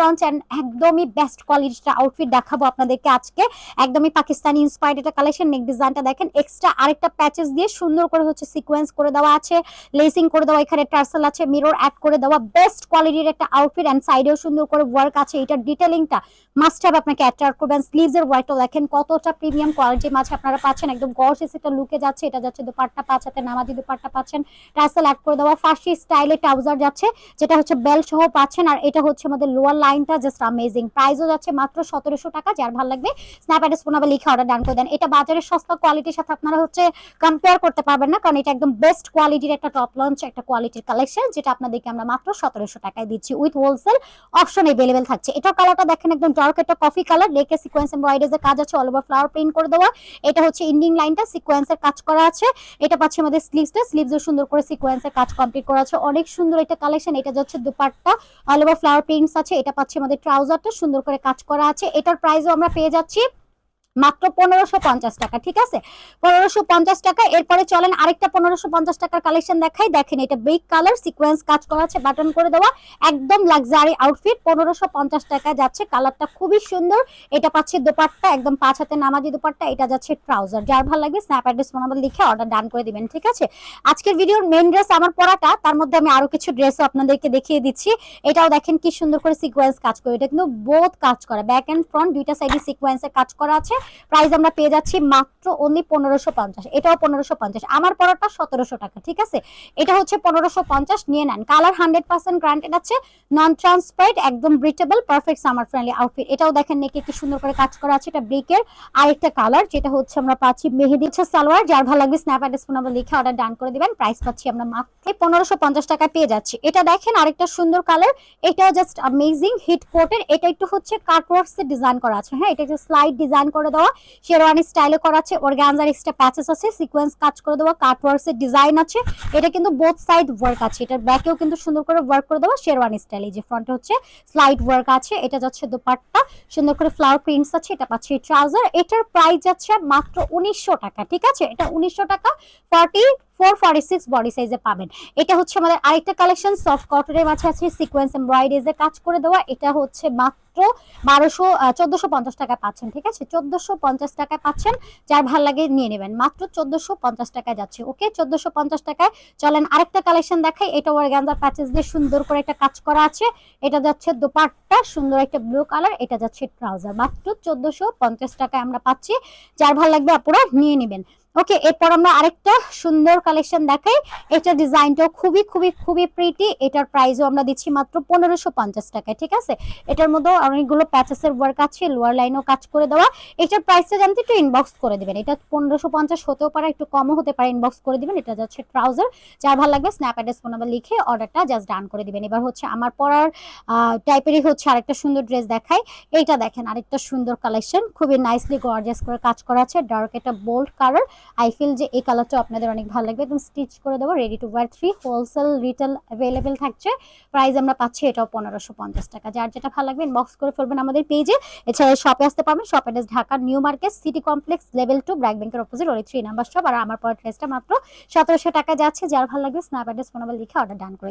Launch and একদমই best কোয়ালিটিটা outfit দেখাবো আপনাদেরকে আজকে। একদমই পাকিস্তানি ইন্সপায়ার্ড এটা কালেকশন নেক ডিজাইনটা দেখেন। এক্সট্রা আরেকটা প্যাচেস দিয়ে সুন্দর করে হচ্ছে সিকোয়েন্স করে দেওয়া আছে। লেসিং করে দেওয়া, এখানে টার্সেল আছে মিরর অ্যাড করে দেওয়া। বেস্ট কোয়ালিটির একটা আউটফিট অ্যান্ড সাইডেও সুন্দর করে ওয়ার্ক আছে। এটার ডিটেলিংটা মাস্ট হ্যাভ আপনাকে অ্যাট্রাক্ট করবেন স্লিভস এর ওয়ার্কটা দেখেন। কতটা প্রিমিয়াম কোয়ালিটির মাঝে আপনারা পাচ্ছেন। একদম গর্জিয়াস একটা লুকে যাচ্ছে। এটা যাচ্ছে দুপাট্টা পাঁচ হাতে নামাজি দুপাট্টা পাচ্ছেন। টার্সেল অ্যাড করে দেওয়া। ফার্সি স্টাইলে ট্রাউজার যাচ্ছে। যেটা হচ্ছে বেল্ট সহ পাচ্ছেন। আর এটা হচ্ছে আমাদের লোয়ার লাইনটা জাস্ট অ্যামেজিং প্রাইসও যাচ্ছে মাত্র সতেরোশো টাকা, যার ভালো লাগবে স্ন্যাপ অ্যাড্রেস ফোন লিখে অর্ডার ডান করে দেন। এটা বাজারের সস্তা কোয়ালিটির সাথে আপনারা হচ্ছে কম্পেয়ার করতে পারবেন না, কারণ এটা একদম বেস্ট কোয়ালিটির একটা টপ লঞ্চ একটা কোয়ালিটির কালেকশন যেটা আপনাদেরকে আমরা মাত্র সতেরোশো টাকায় দিচ্ছি। উইথ হোলসেল অপশন এভেলেবেল থাকছে। এটা কালারটা দেখেন একদম ডার্ক একটা কফি কালার লেকে সিকোয়েন্স এমব্রয়ডারিজ এর কাজ আছে অল ওভার ফ্লাওয়ার প্রিন্ট করে দেওয়া। এটা হচ্ছে ইন্ডিং লাইনটা সিকোয়েন্সের কাজ করা আছে। এটা পাচ্ছে আমাদের স্লিভসটা স্লিভসও সুন্দর করে সিকোয়েন্সের কাজ কমপ্লিট করা আছে। অনেক সুন্দর একটা কালেকশন এটা যাচ্ছে dupatta. All over flower prints আছে এটা পাচ্ছি আমাদের ট্রাউজারটা সুন্দর করে কাজ করা আছে। এটার প্রাইসও আমরা পেয়ে যাচ্ছি মাত্র পনেরোশো পঞ্চাশ টাকা, ঠিক আছে? পনেরোশো পঞ্চাশ টাকা, এরপরে চলেন আরেকটা পনেরোশো পঞ্চাশ টাকার কালেকশন দেখাই। দেখেন, এটা ব্রিক কালার সিকোয়েন্স কাজ করা আছে বাটন করে দেওয়া, একদম লাক্সারি আউটফিট পনেরোশো পঞ্চাশ টাকায় যাচ্ছে কালারটা খুবই সুন্দর। এটা পাচ্ছে দোপাট্টা, একদম পাঁচ হাতে নামাজি দোপাট্টা, এটা যাচ্ছে ট্রাউজার যার ভালো লাগবে স্ন্যাপ অ্যাড্রেস নাম্বার লিখে অর্ডার ডান করে দিবেন, ঠিক আছে? আজকের ভিডিওর মেন ড্রেস আমার পরাটা, তার মধ্যে আমি আরও কিছু ড্রেসও আপনাদেরকে দেখিয়ে দিচ্ছি। এটাও দেখেন কি সুন্দর করে সিকোয়েন্স কাজ করে, এটা কিন্তু বোথ কাজ করা ব্যাক এন্ড ফ্রন্ট দুইটা সাইডে সিকোয়েন্সের কাজ করা আছে। প্রাইস আমরা পেয়ে যাচ্ছি মাত্র অনলি পনেরোশো পঞ্চাশ। এটাও পনেরোশো পঞ্চাশ। আমার পরাটা সতেরোশো টাকা, ঠিক আছে? এটা হচ্ছে পনেরোশো পঞ্চাশ, নিয়ে নেন। কালার হান্ড্রেড পার্সেন্ট গ্রান্টেড আছে নন ট্রান্সপারেন্ট একদম breathable perfect summer friendly outfit এটাও দেখেন নেকে কি সুন্দর করে কাজ করা আছে, এটা ব্রিকের আরেকটা কালার যেটা হচ্ছে আমরা পাচ্ছি মেহেদি হচ্ছে সালোয়ার, যার ভালো লাগবে স্ন্যাপ অ্যাড্রেস ফোন নাম্বার লিখে অর্ডার ডান করে দিবেন। প্রাইস পাচ্ছি আমরা মাত্র পনেরোশো পঞ্চাশ টাকা পেয়ে যাচ্ছি। এটা দেখেন আরেকটা সুন্দর কালার এটাও জাস্ট অ্যামেজিং হিট কোটের এটা একটু হচ্ছে কাটওয়ার্কস ডিজাইন করা আছে হ্যাঁ? এটা একটু স্লাইড ডিজাইন করে দেওয়া। শেরওয়ানি স্টাইলে করা আছে অর্গানজার এক্সট্রা প্যাচেস আছে সিকোয়েন্স কাজ করে দেওয়া কাটওয়ার্কস এর ডিজাইন আছে। এটা কিন্তু বোথ সাইড ওয়ার্ক আছে, এটার ব্যাকেও কিন্তু সুন্দর করে ওয়ার্ক করে দেওয়া শেরওয়ানি স্টাইল যে ফ্রন্টে হচ্ছে স্লাইড ওয়ার্ক আছে, এটা যাচ্ছে দোপাট্টা, সুন্দর করে ফ্লাওয়ার প্রিন্টস আছে, এটা পাচ্ছে ট্রাউজার এটার প্রাইস যাচ্ছে মাত্র উনিশশো টাকা, ঠিক আছে? এটা উনিশশো টাকা forty four forty six body সাইজে পাবেন। এটা হচ্ছে আমাদের আরেকটা কালেকশন সফট মাঝে সিকোয়েন্স কাজ করে দেওয়া, এটা হচ্ছে মাত্র বারোশো পঞ্চাশ টাকায় পাচ্ছেন, ঠিক আছে? পঞ্চাশ টাকায় পাচ্ছেন, যার ভালো লাগে নিয়ে নেবেন। মাত্র পঞ্চাশ টাকায় যাচ্ছে, ওকে? পঞ্চাশ টাকায় চলেন আরেকটা কালেকশন দেখাই। এটা দিয়ে সুন্দর করে একটা কাজ করা আছে। এটা যাচ্ছে দোপাট্টা, সুন্দর একটা ব্লু কালার এটা যাচ্ছে ট্রাউজার মাত্র চোদ্দশো পঞ্চাশ টাকায় আমরা পাচ্ছি। যার ভালো লাগবে আপনারা নিয়ে নেবেন। ওকে এরপর আমরা আরেকটা সুন্দর কালেকশন দেখাই। এটা ডিজাইনটাও খুবই খুবই খুবই প্রিটি এটার প্রাইসও আমরা দিচ্ছি মাত্র পনেরোশো পঞ্চাশ টাকায়, ঠিক আছে? এটার মধ্যেও অনেকগুলো প্যাচেসের ওয়ার্ক আছে লোয়ার লাইনও কাজ করে দেওয়া। এটার প্রাইসটা জানতে একটু ইনবক্স করে দিবেন। এটা পনেরোশো পঞ্চাশ হতেও পারে, একটু কমও হতে পারে ইনবক্স করে দিবেন। এটা যাচ্ছে ট্রাউজার যার ভালো লাগবে স্ন্যাপ অ্যাড্রেস ফোন নাম্বার লিখে অর্ডারটা জাস্ট ডান করে দিবেন। এবার হচ্ছে আমার পরার টাইপেরই হচ্ছে আরেকটা সুন্দর ড্রেস দেখাই। এইটা দেখেন, আরেকটা সুন্দর কালেকশন খুবই নাইসলি গর্জিয়াস করে কাজ করা আছে। ডার্ক একটা বোল্ড কালার আই ফিল যে এই কালারটা আপনাদের অনেক ভালো লাগবে একদম স্টিচ করে দেবো ready to wear three wholesale retail available থাকছে। প্রাইস আমরা পাচ্ছি এটাও পনেরোশো পঞ্চাশ টাকা। যার যেটা ভালো লাগবে বক্স করে ফেলবেন আমাদের পেজে এছাড়া শপে আসতে পারবেন শপ অ্যাড্রেস ঢাকার New Market City Complex level two BRAC ব্যাংকের অপোজিট ওই থ্রি নাম্বার শপ আর আমার পরের ড্রেসটা মাত্র সতেরোশো টাকা যাচ্ছে। যার ভালো লাগবে স্ন্যাপ অ্যাড্রেস ফোন নাম্বার লিখে অর্ডার ডান করে